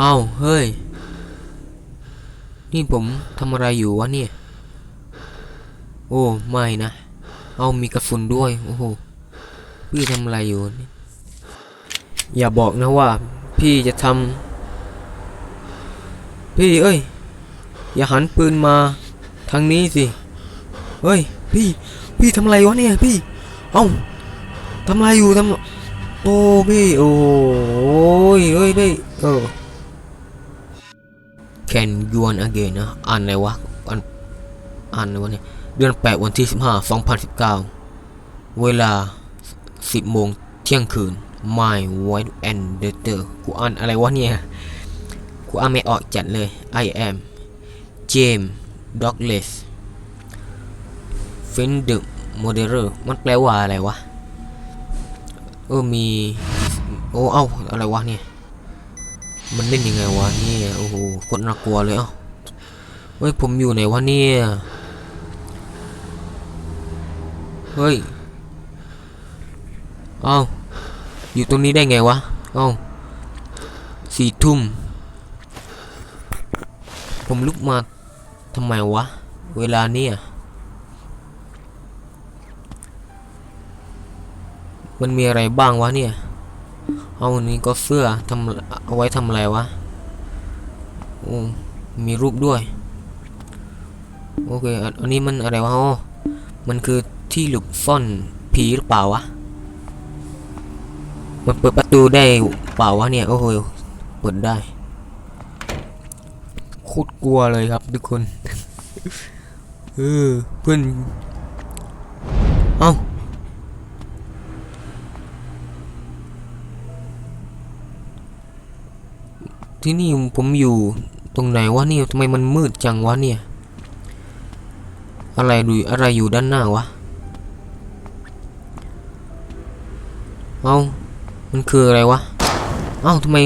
อ้าวเฮ้ย นี่ผมทำอะไรอยู่วะเนี่ย โอ้ไม่นะ เอามีกระสุนด้วย โอ้โห พี่ทำอะไรอยู่นี่อย่าบอกนะว่า พี่จะทำ พี่เอ้ย อย่าหันปืนมา ทางนี้สิ เฮ้ย พี่ พี่ทำอะไรวะเนี่ย พี่ เอ้าทำอะไรอยู่ทำโอ้พี่ โอ้ยเอ้ยพี่เออ Can you want again นะอ่านอะไรวะอ่านอ่านอะไรวะเนี่ยเดือนแปดวันที่ 15 2019 เวลา 10 โมงเที่ยงคืน My White and Daughter กูอ่านอะไรวะเนี่ย กูอ่านไม่ออกจัดเลย I am James Douglas f i n d the Murderer มันแปลว่าอะไรวะ เออมี โอ้ เอ้า อะไรวะเนี่ย มันเล่นยังไงวะเนี่ย โอ้โหโคนน่ากลัวเลยเอ้าเฮ้ย ผมอยู่ไหนวะเนี่ย เฮ้ย เอ้า อยู่ตรงนี้ได้ไงวะ เอ้าสี่ทุ่ม ผมลุกมาทำไมวะ เวลาเนี่ย มันมีอะไรบ้างวะเนี่ย เอาอันนี้ก็เสื้อทำเอาไว้ทำอะไรวะโอ้มีรูปด้วย โอเค อันนี้มันอะไรวะอ๋อมันคือที่หลบซ่อนผีหรือเปล่าวะ มันเปิดประตูได้เปล่าวะเนี่ย โอ้โห เปิดได้โคตรกลัวเลยครับทุกคน เออเพื่อน เอ้า ที่นี่ผมอยู่ตรงไหนวะเนี่ยทำไมมันมืดจังวะเนี่ย อะไรดูอะไรอยู่ด้านหน้าวะ เอามันคืออะไรวะ เอ้าทำไม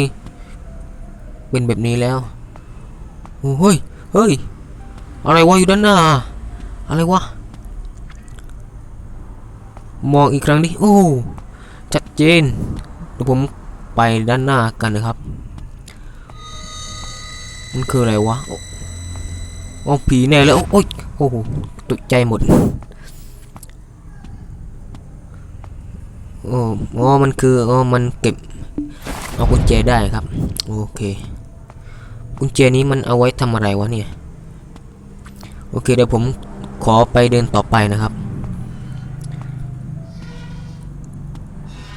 เป็นแบบนี้แล้วโอ้เฮ้ย เฮ้ย อะไรวะอยู่ด้านหน้า อะไรวะ มองอีกครั้งดิ โอ้ ชัดเจนเดี๋ยวผมไปด้านหน้ากันนะครับ มันคืออะไรวะโอ้ผีแน่เลยโอ้โอ้ยโอ้โหตกใจหมดโอ้อ๋อมันคืออ๋อมันเก็บเอากุญแจได้ครับ โอเคกุญแจนี้มันเอาไว้ทำอะไรวะเนี่ย โอเคเดี๋ยวผมขอไปเดินต่อไปนะครับ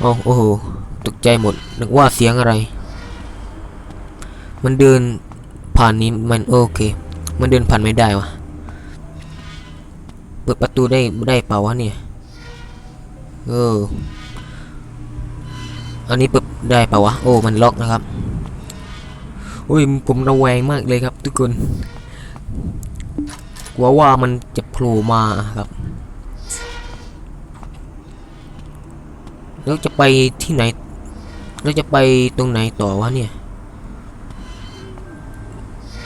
อ๋อโอ้โหตกใจหมดนึกว่าเสียงอะไร มันเดิน ผ่านนี้มันโอเค มันเดินผ่านไม่ได้วะเปิดประตูได้ได้เปล่าวะเนี่ยเอออันนี้เปิดได้เปล่าวะโอ้มันล็อกนะครับโอ้ยผมระแวงมากเลยครับ ทุกคนกลัวว่ามันจะโผล่มาครับแล้วจะไปที่ไหนแล้วจะไปตรงไหนต่อวะเนี่ย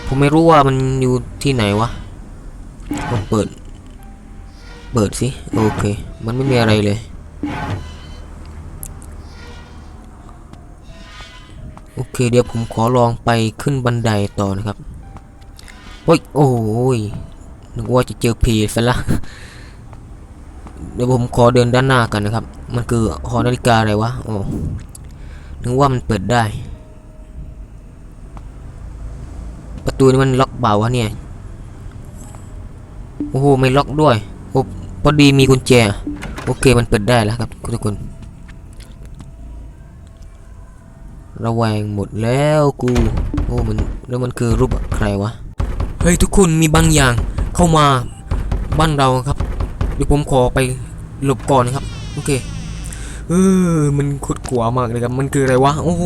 ผมไม่รู้ว่ามันอยู่ที่ไหนวะลองเปิด เปิดสิโอเค มันไม่มีอะไรเลย โอเค เดี๋ยวผมขอลองไปขึ้นบันไดต่อนะครับโอ้ยโอ้ยนึกว่าจะเจอผีซะละเดี๋ยวผมขอเดินด้านหน้ากันนะครับ มันคือหอนาฬิกาอะไรวะโอ๋อนึกว่ามันเปิดได้ ประตูนี่มันล็อกเปล่าวะเนี่ย โอ้โห ไม่ล็อกด้วยโอ้พอดีมีกุญแจ โอเค มันเปิดได้แล้วครับทุกคน ระแวงหมดแล้วกู โอ้ มัน แล้วมันคือรูปใครวะ เฮ้ย ทุกคนมีบางอย่างเข้ามาบ้านเราครับ เดี๋ยวผมขอไปหลบก่อนนะครับ โอเคเออ มันโคตรกลัวมากเลยครับ มันคืออะไรวะ โอ้โห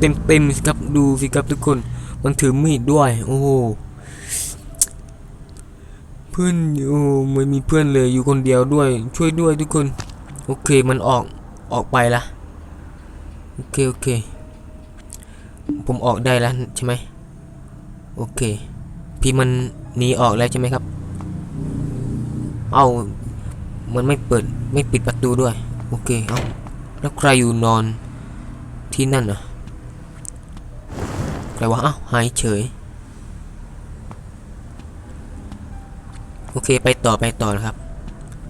เต็มเต็มสิครับ ดูสิครับทุกคน มันถือมีดด้วย โอ้เพื่อนโอ้ไม่มีเพื่อนเลยอยู่คนเดียวด้วย ช่วยด้วยทุกคน โอเคมันออกออกไปละโอเคโอเค ผมออกได้แล้วใช่ไหมโอเค พี่มันหนีออกแล้วใช่ไหมครับ เอามันไม่เปิดไม่ปิดประตูด้วย โอเคเอาแล้วใครอยู่นอนที่นั่นอะ ใครวะอ้าวหายเฉย โอเคไปต่อไปต่อนะครับ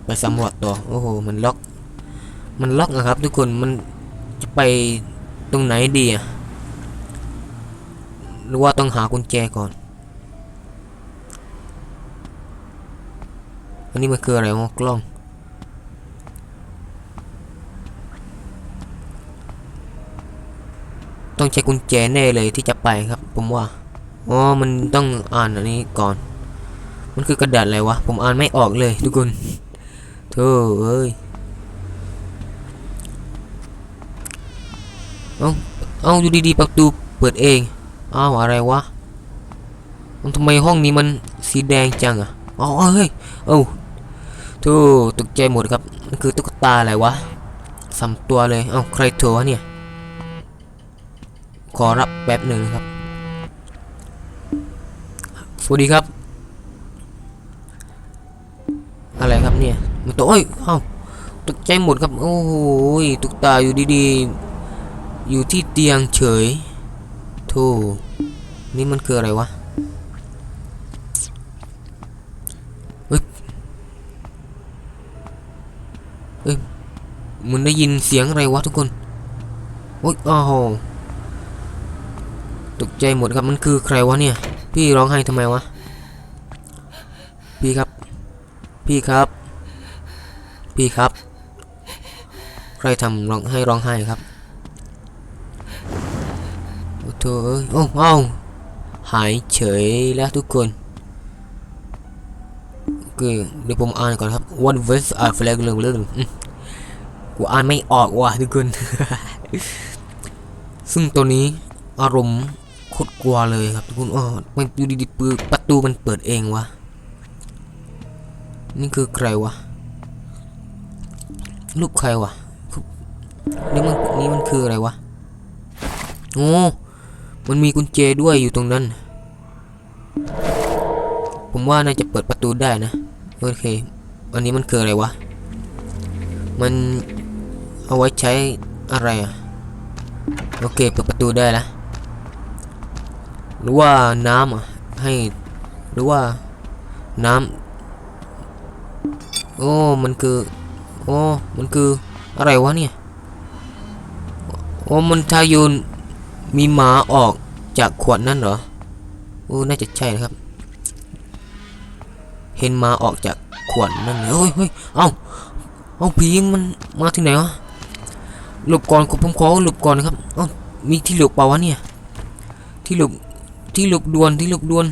ไปสำรวจต่อ โอ้โห มันล็อก มันล็อกนะครับ ทุกคน มันจะไปตรงไหนดีอะหรือว่าต้องหากุญแจก่อน อันนี้มันคืออะไรวะกล้อง ต้องใช้กุญแจแน่เลยที่จะไปครับ ผมว่าอ๋อมันต้องอ่านอันนี้ก่อน มันคือกระดาษอะไรวะ ผมอ่านไม่ออกเลยทุกคนเธอเอ้ยเอาเอาอยู่ดีๆประตูเปิดเองอ้าวอะไรวะมันทำไมห้องนี้มันสีแดงจังอะอ๋อเฮ้ยเอ้าโธ่ตกใจหมดครับ มันคือตุ๊กตาอะไรวะสามตัวเลย เอ้าใครโทรวะเนี่ย ขอรับแป๊บหนึ่งครับ สวัสดีครับ อะไรครับเนี่ยมันตัวเอ้ยเอ้าตกใจหมดครับ โอ้โหตุกตาอยู่ดีๆ อยู่ที่เตียงเฉยโธ่นี่มันคืออะไรวะเฮ้ยเฮ้ยมันได้ยินเสียงอะไรวะทุกคนโอ้ยอ้าว ตกใจหมดครับมันคือใครวะเนี่ย พี่ร้องไห้ทำไมวะ พี่ครับ พี่ครับ พี่ครับ ใครทำร้องให้ร้องไห้ครับโอ้โถเอ้ยโอ้เอ้าหายเฉยแล้วทุกคนโอเดี๋ยวผมอ่านก่อนครับ What verse are flag เรื่องเรื่องกูอ่านไม่ออกว่ะทุกคน ซึ่งตัวนี้อารมณ์ โคตรกลัวเลยครับทุกคนอ๋อมันอยู่ดีๆปืประตูมันเปิดเองวะ นี่คือใครวะรูปใครวะ นี่มันนี่มันคืออะไรวะ โอ้ มันมีกุญแจด้วยอยู่ตรงนั้น ผมว่าน่าจะเปิดประตูได้นะ โอเค อันนี้มันคืออะไรวะ มันเอาไว้ใช้อะไรอะ โอเค เปิดประตูได้แล้ว หรือว่าน้ำให้ หรือว่าน้ำโอ้มันคือโอ้มันคืออะไรวะเนี่ยโอ้มันทายุนมีหมาออกจากขวดนั่นเหรอโอ้น่าจะใช่นะครับ เห็นหมาออกจากขวดนั่นเลยเฮ้ยเฮ้ยเอ้าเอ้าผีมันมาที่ไหนวะหลบก่อนผมขอหลบก่อนนะครับเอ้ามีที่หลบเปล่าวะเนี่ย ที่หลบ ที่หลบด่วนที่หลบด่วน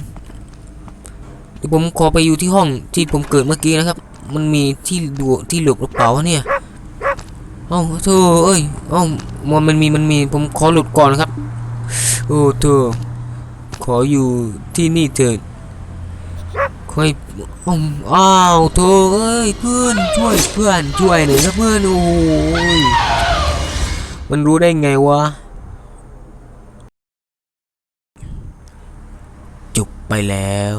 เดี๋ยวผมขอไปอยู่ที่ห้องที่ผมเกิดเมื่อกี้นะครับ มันมีที่ดูที่หลบหรือเปล่าวะเนี่ยเอ้าเธอเอ้ยเอ้ามันมันมีมันมีผมขอหลุดก่อนนะครับโอ้เธอขออยู่ที่นี่เถิดขอให้อ้อ้าวเธอเอ้ยเพื่อนช่วยเพื่อนช่วยหน่อยนะเพื่อนโอ้ยมันรู้ได้ไงวะ จบ ไปแล้ว